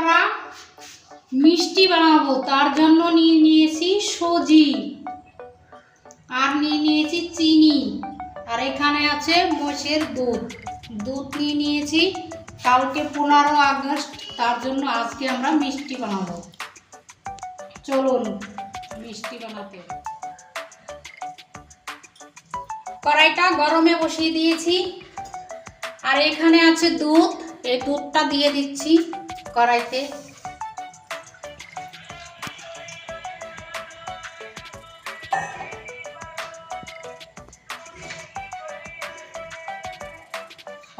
আমরা মিষ্টি বানাবো, তার জন্য নিয়ে নিয়েছি সুজি আর নিয়ে নিয়েছি চিনি। আর এখানে আছে মোষের দুধ। দুধ নিয়ে নিয়েছি কালকে পনেরো আগস্ট, তার জন্য আজকে আমরা মিষ্টি বানাবো। চলুন মিষ্টি বানাতে। কড়াইটা গরমে বসিয়ে দিয়েছি। আর এখানে আছে দুধ, এই দুধটা দিয়ে দিচ্ছি। কড়াইতে।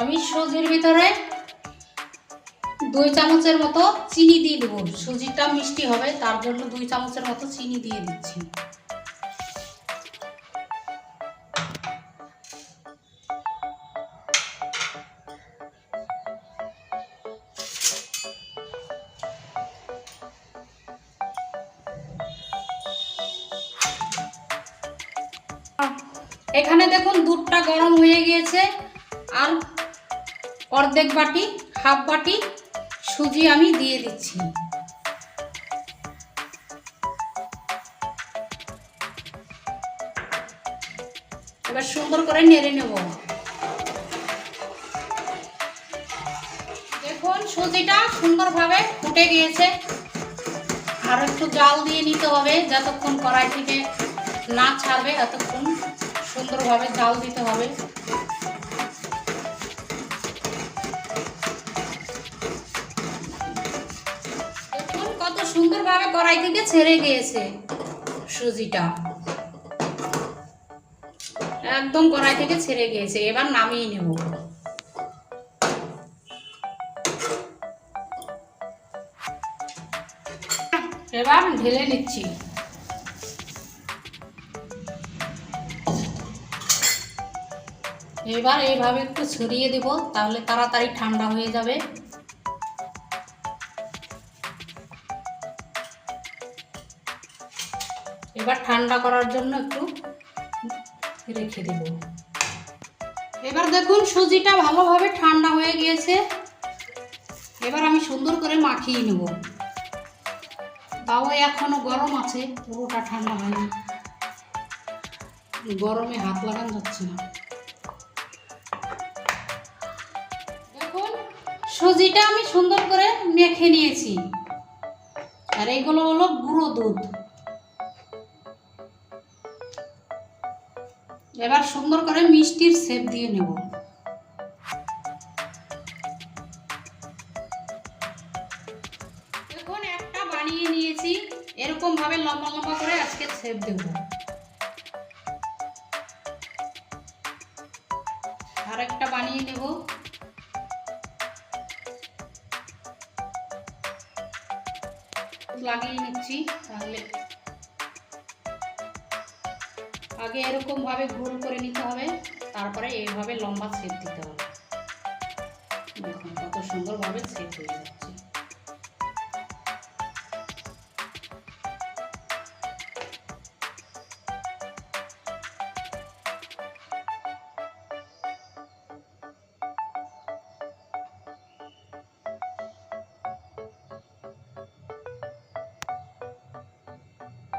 আমি সুজির ভিতরে দুই চামচের মতো চিনি দিয়ে দেবো। সুজিটা মিষ্টি হবে, তার জন্য দুই চামচের মতো চিনি দিয়ে দিচ্ছি। এখানে দেখুন দুধটা গরম হয়ে গিয়েছে, আর অর্ধেক বাটি, হাফ বাটি সুজি আমি দিয়ে দিচ্ছি। এবার সুন্দর করে নেড়ে নেব। দেখুন সুজিটা সুন্দরভাবে ফুটে গিয়েছে। আর একটু জাল দিয়ে নিতে হবে, যতক্ষণ কড়াই থেকে না ছাড়বে, ততক্ষণ সুন্দরভাবে জাল দিতে হবে। কত কড়াই থেকে ছেড়ে গিয়েছে সুজিটা। একদম কড়াই থেকে ছেড়ে গিয়েছে এবার নামিয়ে নেব। এবার ঢেলে নিচ্ছি। এবার এইভাবে একটু ছড়িয়ে দেব, তাহলে তাড়াতাড়ি ঠান্ডা হয়ে যাবে। এবার ঠান্ডা করার জন্য একটু রেখে দেব। এবার দেখুন, সুজিটা ভালোভাবে ঠান্ডা হয়ে গিয়েছে। এবার আমি সুন্দর করে মাখিয়ে নেব। তাও এখনও গরম আছে, পুরোটা ঠান্ডা হয়নি। গরমে হাত লাগান যাচ্ছে না। সুজিটা আমি সুন্দর করে মেখে নিয়েছি। আর এগুলো হলো গুঁড়ো দুধ। এবার সুন্দর করে মিষ্টির শেপ দিয়ে নেব। দেখুন, একটা বানিয়ে নিয়েছি। এরকম ভাবে লম্বা লম্বা করে আজকে শেপ দেব। আর একটা বানিয়ে নেব। লাগিয়ে নিচ্ছি তাহলে। আগে এরকম ভাবে গোল করে নিতে হবে, তারপরে এইভাবে লম্বা ছেদ দিতে হবে। দেখুন কত সুন্দরভাবে ছেদ হয়ে যাচ্ছে।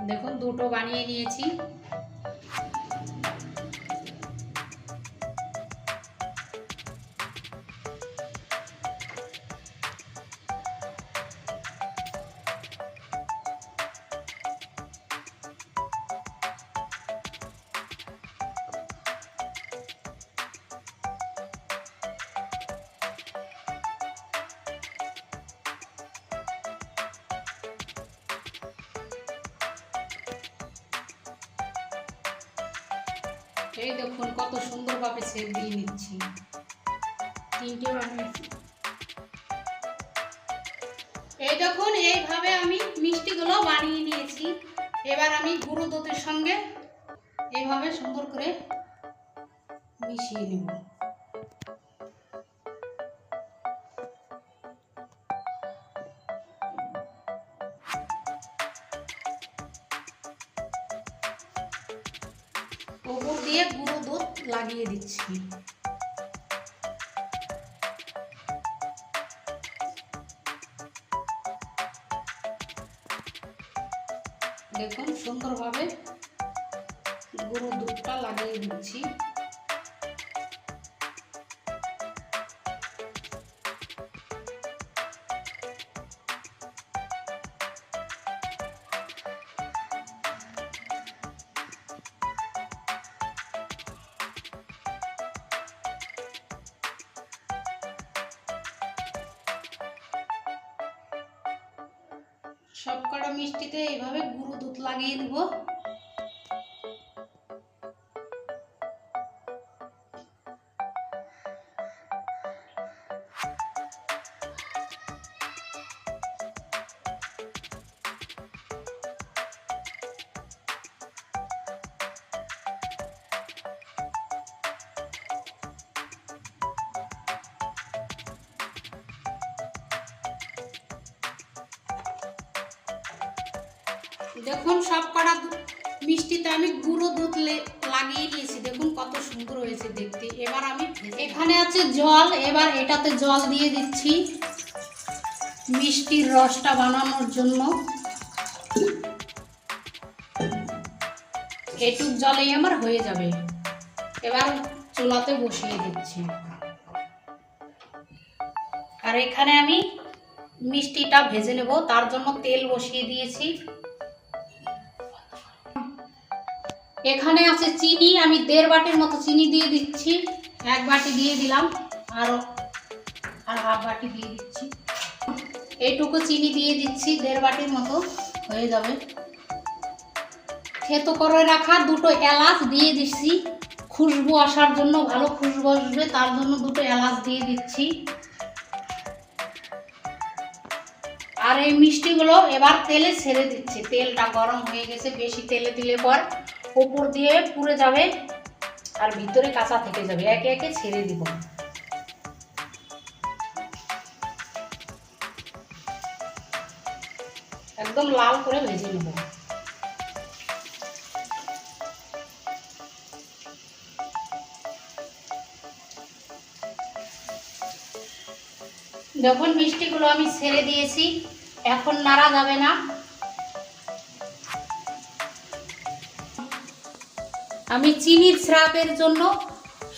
দেখুন দুটো বানিয়ে নিয়েছি। এই দেখুন, কত সুন্দরভাবে ছেদ দিয়ে নিচ্ছি। তিনটে বানিয়েছি এই দেখুন, এইভাবে আমি মিষ্টিগুলো বানিয়ে নিয়েছি। এবার আমি গুঁড়ো দুধের সঙ্গে এইভাবে সুন্দর করে মিশিয়ে নেব। ওপর দিয়ে গুঁড়ো দুধ লাগিয়ে দিচ্ছি। দেখুন সুন্দরভাবে গুঁড়ো দুধটা লাগিয়ে দিচ্ছি। সব কটা মিষ্টিতে এইভাবে গুঁড়ো দুধ লাগিয়ে দিব। দেখুন, সব কটা মিষ্টিতে আমি গুঁড়ো দুধ লাগিয়ে দিয়েছি। দেখুন কত সুন্দর হয়েছে দেখতে। এবার আমি এখানে আছে জল। এবার এটাতে জল দিয়ে দিচ্ছি মিষ্টির রসটা বানানোর জন্য। এটুক জলেই আমার হয়ে যাবে। এবার চুলাতে বসিয়ে দিচ্ছি। আর এখানে আমি মিষ্টিটা ভেজে নেব। তার জন্য তেল বসিয়ে দিয়েছি। এখানে আছে চিনি, আমি দেড় বাটির মতো চিনি দিয়ে দিচ্ছি। এক বাটি দিয়ে দিলাম আরও আর হাফ বাটি দিয়ে দিচ্ছি। এইটুকু চিনি দিয়ে দিচ্ছি, দেড় বাটির মতো হয়ে যাবে। থেতো করে রাখা দুটো এলাচ দিয়ে দিচ্ছি। খুশবু আসার জন্য ভালো খুশবু আসবে, তার জন্য দুটো এলাচ দিয়ে দিচ্ছি। আর এই মিষ্টিগুলো এবার তেলে ছেড়ে দিচ্ছি। তেলটা গরম হয়ে গেছে, বেশি তেলে দিলে পর উপর দিয়ে পুড়ে যাবে আর ভিতরে কাঁচা থেকে যাবে। একে একে ছেড়ে দিব। একদম লাল করে ভেজে নেব। যখন মিষ্টিগুলো আমি ছেড়ে দিয়েছি, এখন নাড়া যাবে না। আমি চিনির স্রাপের জন্য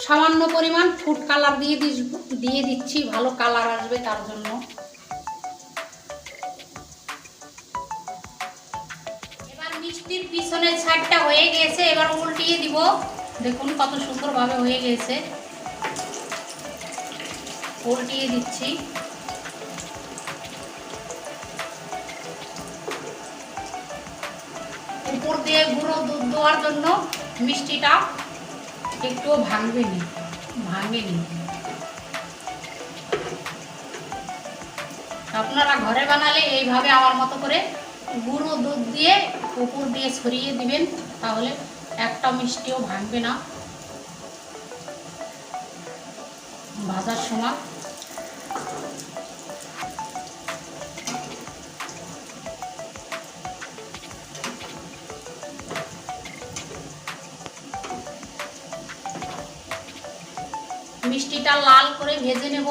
সামান্য পরিমাণ ফুড কালার দিয়ে দিয়ে দিচ্ছি, ভালো কালার আসবে তার জন্য। এবার মিষ্টির পিছনের ছাড়টা হয়ে গেছে, এবার উল্টিয়ে দিব। দেখুন কত সুন্দরভাবে হয়ে গেছে। উল্টিয়ে দিচ্ছি। উপর দিয়ে গুঁড়ো দুধ দেওয়ার জন্য মিষ্টিটা একটুও ভাঙবে নি আপনারা ঘরে বানালে এইভাবে আমার মতো করে গুঁড়ো দুধ দিয়ে উপর দিয়ে ছড়িয়ে দিবেন, তাহলে একটা মিষ্টিও ভাঙবে না। ভাজার সময় মিষ্টিটা লাল করে ভেজে নেব।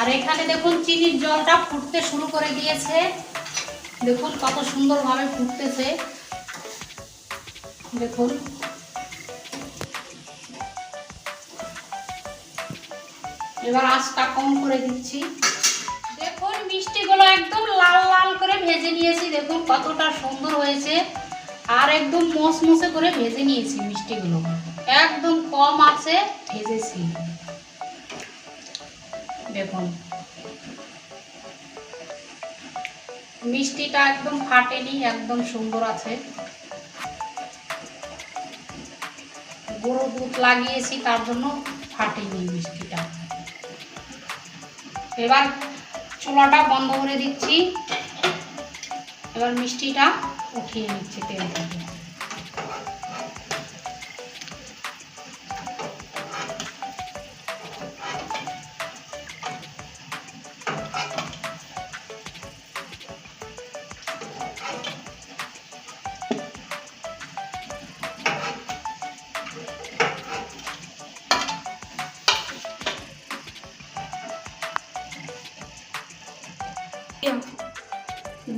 আর এখানে দেখুন চিনির জলটা ফুটতে শুরু করে দিয়েছে। দেখুন কত সুন্দরভাবে ফুটতেছে। দেখুন। এবার আঁচটা কম করে দিচ্ছি। দেখুন মিষ্টিগুলো একদম লাল লাল করে ভেজে নিয়েছি। দেখুন কতটা সুন্দর হয়েছে। আর একদম মসমসে করে ভেজে নিয়েছি মিষ্টিগুলো। একদম কম আছে, ভেজেছি। দেখুন। মিষ্টিটা একদম ফাটেনি, একদম সুন্দর আছে। গুঁড়ো দুধ লাগিয়েছি, তার জন্য ফাটেনি মিষ্টিটা। এবার চুলাটা বন্ধ করে দিচ্ছি। এবার মিষ্টিটা উঠিয়ে নিচ্ছে তেলটাকে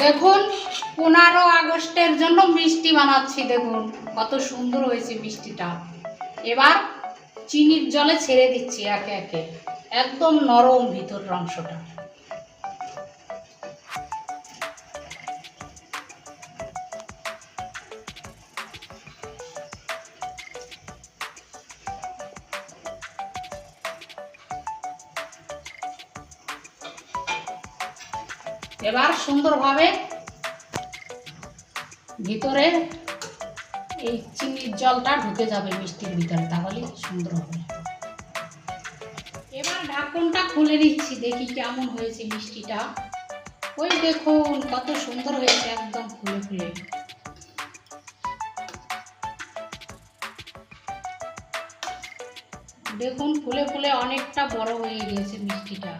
দেখুন পনেরো আগস্টের জন্য মিষ্টি বানাচ্ছি, দেখুন, কত সুন্দর হয়েছে মিষ্টিটা। এবার চিনির জলে ছেড়ে দিচ্ছি একে একে, একদম নরম ভিতর অংশটা। এবার সুন্দরভাবে ভিতরে এই চিনির জলটা ঢুকে যাবে মিষ্টির ভিতরে, তাহলে সুন্দর হবে। এবার ঢাকনটা খুলে নিচ্ছি, দেখি কেমন হয়েছে মিষ্টিটা। ওই দেখুন, কত সুন্দর হয়েছে একদম ফুলে ফুলে দেখুন ফুলে ফুলে অনেকটা বড় হয়ে গিয়েছে মিষ্টিটা।